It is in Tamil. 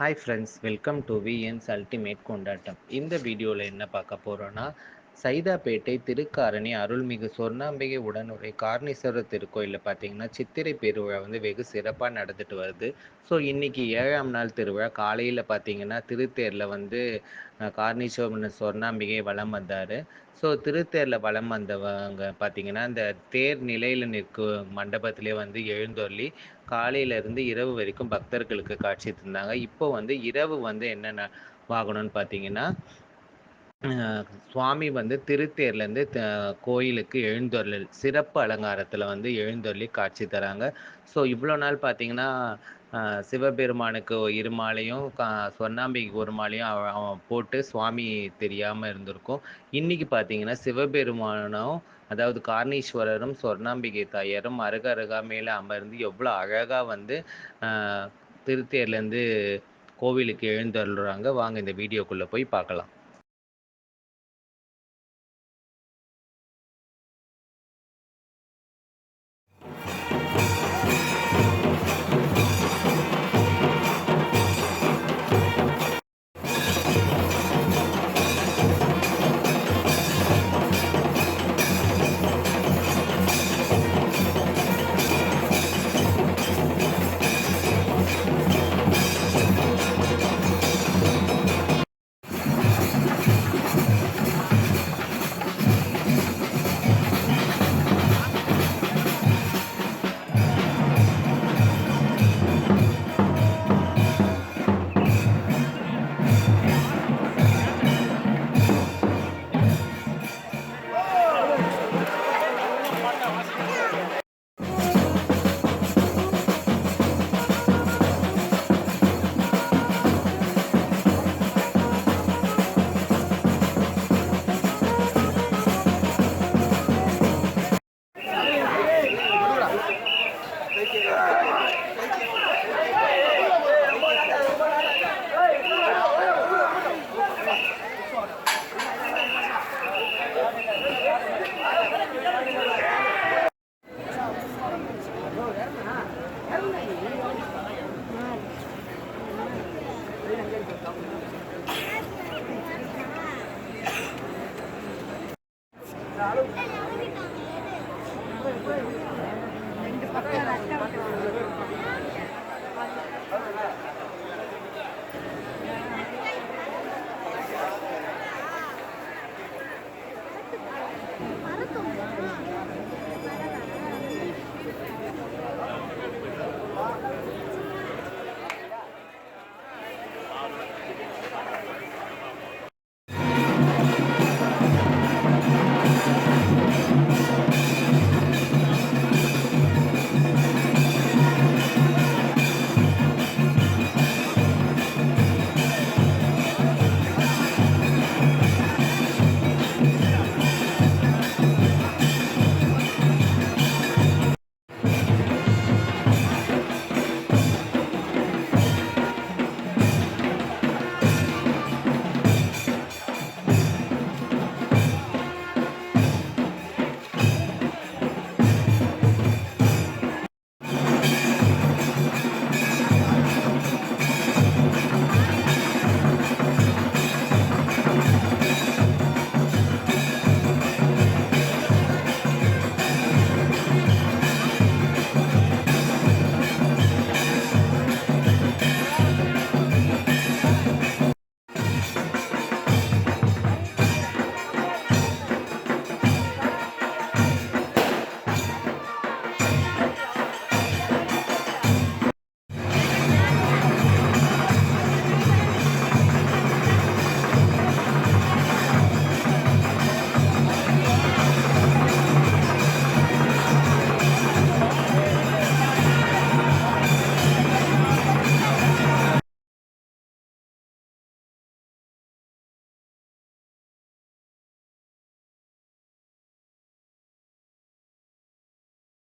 Hi friends welcome to VNS ultimate கொண்டாட்டம் இந்த வீடியோவில் என்ன பார்க்க போகிறோன்னா சைதாப்பேட்டை திருக்காரணி அருள்மிகு சொர்ணாம்பிகை உடனுரை கார்ணீஸ்வரர் திருக்கோயிலில் பார்த்தீங்கன்னா சித்திரை பெருவிழா வந்து வெகு சிறப்பாக நடந்துட்டு வருது. ஸோ இன்றைக்கி ஏழாம் நாள் திருவிழா. காலையில் பார்த்தீங்கன்னா திருத்தேரில் வந்து அஹ், கார்ணீஸ்வரன் சொர்ணாம்பிகை வலம் வந்தார். ஸோ திருத்தேரில் வலம் வந்தவங்க பார்த்தீங்கன்னா இந்த தேர் நிலையில் நிற்கும் மண்டபத்திலே வந்து எழுந்தொல்லி காலையிலேருந்து இரவு வரைக்கும் பக்தர்களுக்கு காட்சி தந்தாங்க இப்போ வந்து இரவு வந்து என்னென்ன வாகனம்னு பார்த்தீங்கன்னா சுவாமி வந்து திருத்தேர்லேருந்து கோயிலுக்கு எழுந்தொருள் சிறப்பு அலங்காரத்தில் வந்து எழுந்தொருளி காட்சி தராங்க. ஸோ இவ்வளோ நாள் பார்த்தீங்கன்னா சிவபெருமானுக்கு இரு மாலையும் கா- சொர்ணாம்பிகைக்கு ஒரு மாலையும் அவன் போட்டு சுவாமி தெரியாமல் இருந்திருக்கும். இன்னைக்கு பார்த்தீங்கன்னா சிவபெருமானும் அதாவது கார்ணீஸ்வரரும் சொர்ணாம்பிகை தாயாரும் அருக மேலே அமர்ந்து எவ்வளோ அழகாக வந்து திருத்தேர்லேருந்து கோவிலுக்கு எழுந்தருள்றாங்க. வாங்க இந்த வீடியோக்குள்ளே போய் பார்க்கலாம் ரெண்டு பக்கம்